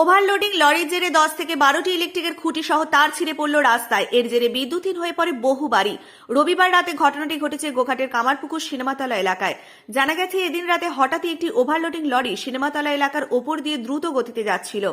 Overloading লরির জেরে দশ থেকে বারোটি ইলেকট্রিকের খুঁটি সহ তার ছিঁড়ে পড়ল রাস্তায়। এর জেরে বিদ্যুৎহীন হয়ে পড়ে বহু বাড়ি। রবিবার রাতে ঘটনাটি ঘটেছে গোঘাটের কামারপুকুর সিনেমাতলা এলাকায়। জানা গেছে, এদিন রাতে হঠাৎই একটি ওভারলোডিং লরি সিনেমাতলা এলাকার ওপর দিয়ে দ্রুত গতিতে যাচ্ছিল।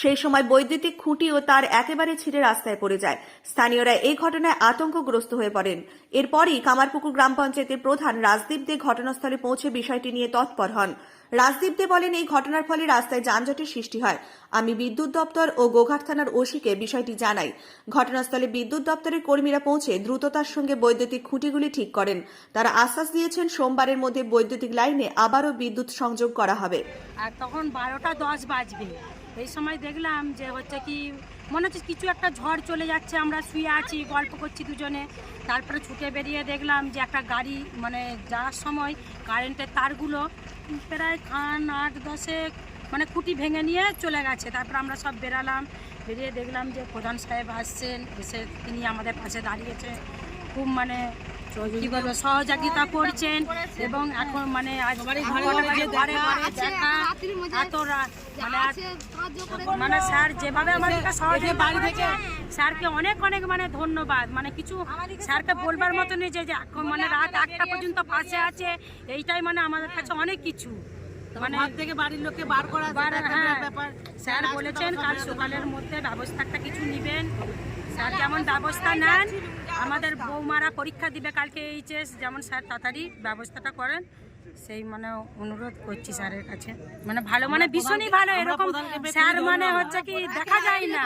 সেই সময় বৈদ্যুতিক খুঁটি ও তার একেবারে ছিঁড়ে রাস্তায় পড়ে যায়। স্থানীয়রা এই ঘটনায় আতঙ্কগ্রস্ত হয়ে পড়েন। এরপরই কামারপুকুর গ্রাম পঞ্চায়েতের প্রধান রাজদীপ দে ঘটনাস্থলে পৌঁছে বিষয়টি নিয়ে তৎপর হন। রাজদীপ দে বলেন, এই ঘটনার ফলে রাস্তায় যানজটের সৃষ্টি হয়। আমি বিদ্যুৎ দপ্তর ও গোঘাট থানার ওসিকে বিষয়টি জানাই। ঘটনাস্থলে বিদ্যুৎ দপ্তরের কর্মীরা পৌঁছে দ্রুততার সঙ্গে বৈদ্যুতিক খুঁটিগুলি ঠিক করেন। তারা আশ্বাস দিয়েছেন, সোমবারের মধ্যে বৈদ্যুতিক লাইনে আবারও বিদ্যুৎ সংযোগ করা হবে। আর তখন বারোটা দশ বাজবে। এই সময় দেখলাম যে হচ্ছে কি মনে হচ্ছে কিছু একটা ঝড় চলে যাচ্ছে, আমরা শুয়ে আছি, গল্প করছি দুজনে। তারপরে ছুটে বেরিয়ে দেখলাম যে একটা গাড়ি মানে যাওয়ার সময় কারেন্টের তারগুলো প্রায় খান আট দশেক মানে কুটি ভেঙে নিয়ে চলে গেছে। তারপর আমরা সব বেরালাম, বেরিয়ে দেখলাম যে প্রধান সাহেব আসছেন, এসে তিনি আমাদের পাশে দাঁড়িয়েছে। খুব মানে কি বলব সহযোগিতা করছেন এবং এখন মানে ঘরে ঘরে ঘরে দেখা। এত মানে মানে স্যার যেভাবে আমাদেরকে সহযোগিতা করেছে স্যারকে অনেক অনেক মানে ধন্যবাদ। মানে কিছু স্যারকে বলবার মতো নেই যে এখন মানে রাত একটা পর্যন্ত পাশে আছে। এইটাই মানে আমাদের কাছে অনেক কিছু। মানে থেকে বাড়ির লোককে বার করা হ্যাঁ, ব্যাপার স্যার বলেছেন কাল সকালের মধ্যে ব্যবস্থা একটা কিছু নেবেন। স্যার যেমন ব্যবস্থা নেন আমাদের বৌমারা পরীক্ষা দিবে কালকে এইচএস যেমন স্যার তাড়াতাড়ি ব্যবস্থাটা করেন সেই মানে অনুরোধ করছি স্যারের কাছে। মানে ভালো মানে ভীষণই ভালো এরকম স্যার মানে হচ্ছে কি দেখা যায় না।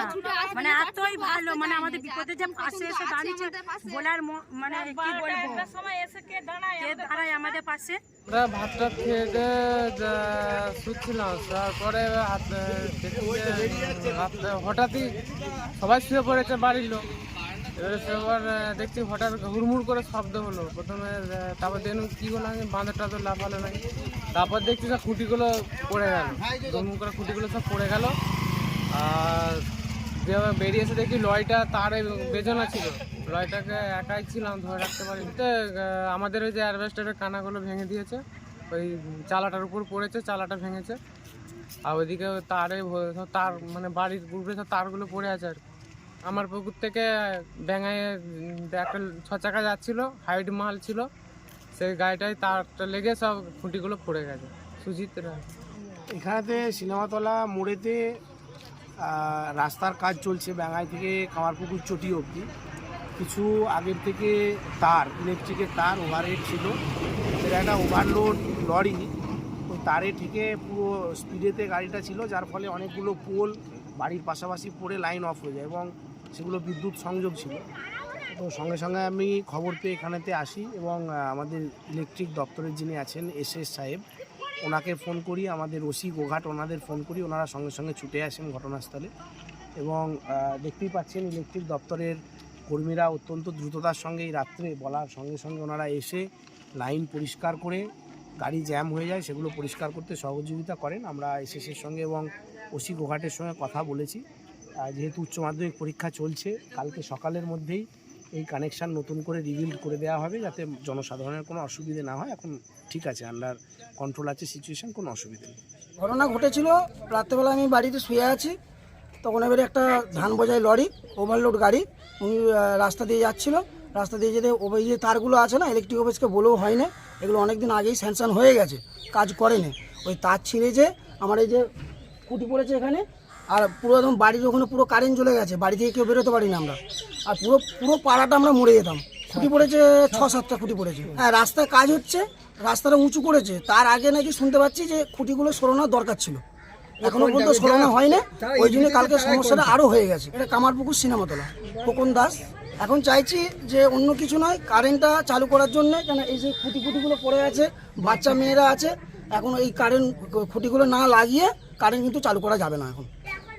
মানে এতই ভালো মানে আমাদের বিপদে যে পাশে এসে দাঁড়িয়েছে বলার মানে কি বলব? কে দাঁড়ায় আমাদের পাশে? আমরা ভাতটা খেয়ে শুচ্ছিলাম তারপরে হঠাৎই সবাই শুয়ে পড়েছে বাড়ির লোক। এবারে সবার দেখছি হঠাৎ হুড়মুড় করে শব্দ হলো। প্রথমে তারপর দেখুন কী হলো, আমি টাঁধা লাফালো নাই তারপর দেখছি সব খুঁটিগুলো পড়ে গেল। দুমুম করে খুঁটিগুলো সব পড়ে গেল। আর যে বেরিয়ে এসে দেখি লরিটা তারে বেজনা ছিল। লরিটাকে একাই ছিলাম, ধরে রাখতে পারি আমাদের ওই যে অ্যারভেস্টারের কানাগুলো ভেঙে দিয়েছে। ওই চালাটার উপর পড়েছে, চালাটা ভেঙেছে। আর ওইদিকে তারে তার মানে বাড়ির উপরে সব তারগুলো পড়ে আছে আর কি। আমার পুকুর থেকে ব্যাঙায় একটা ছ চাকা যাচ্ছিল, হাইট মাল ছিল। সেই গাড়িটায় তারটা লেগে সব খুঁটিগুলো পড়ে গেছে। সুজিত এখানেতে সিনেমাতলা, মোড়েতে রাস্তার কাজ চলছে ব্যাঙ্গাই থেকে কামারপুকুর চটি অবধি। কিছু আগের থেকে তার, ইলেকট্রিকের তার ওভারহেড ছিল। সেটা একটা ওভারলোড লরি ওই তারে থেকে পুরো স্পিডেতে গাড়িটা ছিল, যার ফলে অনেকগুলো পোল বাড়ির পাশাপাশি পড়ে লাইন অফ হয়ে যায় এবং সেগুলো বিদ্যুৎ সংযোগ ছিল। তো সঙ্গে সঙ্গে আমি খবর পেয়ে এখানেতে আসি এবং আমাদের ইলেকট্রিক দপ্তরের যিনি আছেন এস এস সাহেব, ওনাকে ফোন করি, আমাদের ওসি গোঘাট ওনাদের ফোন করি, ওনারা সঙ্গে সঙ্গে ছুটে আসেন ঘটনাস্থলে। এবং দেখতেই পাচ্ছেন ইলেকট্রিক দপ্তরের কর্মীরা অত্যন্ত দ্রুততার সঙ্গে এই রাত্রে বলার সঙ্গে সঙ্গে ওনারা এসে লাইন পরিষ্কার করে গাড়ি জ্যাম হয়ে যায়, সেগুলো পরিষ্কার করতে সহযোগিতা করেন। আমরা এসএসের সঙ্গে এবং ওসি গোঘাটের সঙ্গে কথা বলেছি। যেহেতু উচ্চ মাধ্যমিক পরীক্ষা চলছে, কালকে সকালের মধ্যেই এই কানেকশান নতুন করে রিবিল্ড করে দেওয়া হবে যাতে জনসাধারণের কোনো অসুবিধে না হয়। এখন ঠিক আছে আন্ডার কন্ট্রোল আছে সিচুয়েশান কোনো অসুবিধে নেই। ঘটনা ঘটেছিল, রাত্রেবেলা আমি বাড়িতে শুয়ে আছি, তখন এবারে একটা ধান বোঝাই লরি ওভারলোড গাড়ি, উনি রাস্তা দিয়ে যাচ্ছিল। রাস্তা দিয়ে যেতে ওই যে তারগুলো আছে না ইলেকট্রিক অফিসকে বলেও হয় না, এগুলো অনেক দিন আগেই স্যাংশন হয়ে গেছে, কাজ করেনি। ওই তার ছিঁড়ে যে আমার এই যে কুটি পড়েছে এখানে আর পুরো একদম বাড়ির ওখানে পুরো কারেন্ট চলে গেছে, বাড়ি থেকে কেউ বেরোতে পারি না আমরা। আর পুরো পুরো পাড়াটা আমরা মরে যেতাম। খুঁটি পড়েছে ছ সাতটা খুঁটি পড়েছে। হ্যাঁ রাস্তায় কাজ হচ্ছে, রাস্তাটা উঁচু করেছে। তার আগে নাকি শুনতে পাচ্ছি যে খুঁটিগুলো সরানোর দরকার ছিল। এখনও পর্যন্ত সরানো হয় না ওই জন্য কালকে সমস্যাটা আরও হয়ে গেছে। এটা কামারপুকুর সিনেমাতলা খোকন দাস। এখন চাইছি যে অন্য কিছু নয় কারেন্টটা চালু করার জন্য কেন এই যে খুঁটি খুঁটিগুলো পড়ে আছে, বাচ্চা মেয়েরা আছে, এখন এই কারেন্ট খুঁটিগুলো না লাগিয়ে কারেন্ট কিন্তু চালু করা যাবে না এখন।